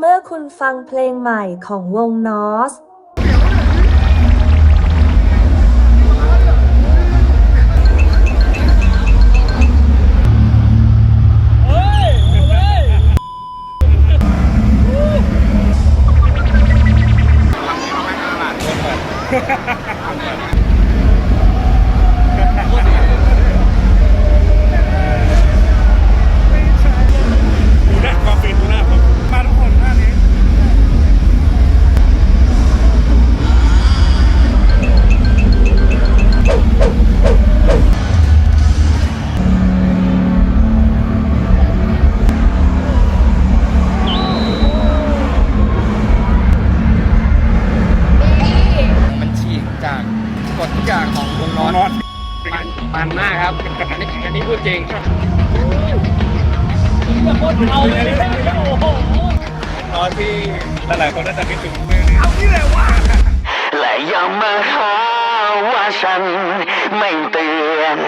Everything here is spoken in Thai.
เมื่อคุณฟังเพลงใหม่ของวงนอส จากกฎทุกอย่างของวงนอนนอนมันมันมากครับอันนี้อันนี้พูดจริงนอนที่หลายๆคนน่าจะคิดถึงเรื่องนี้เอาที่ไหนวะและอย่ามาหาว่าฉันไม่เตือน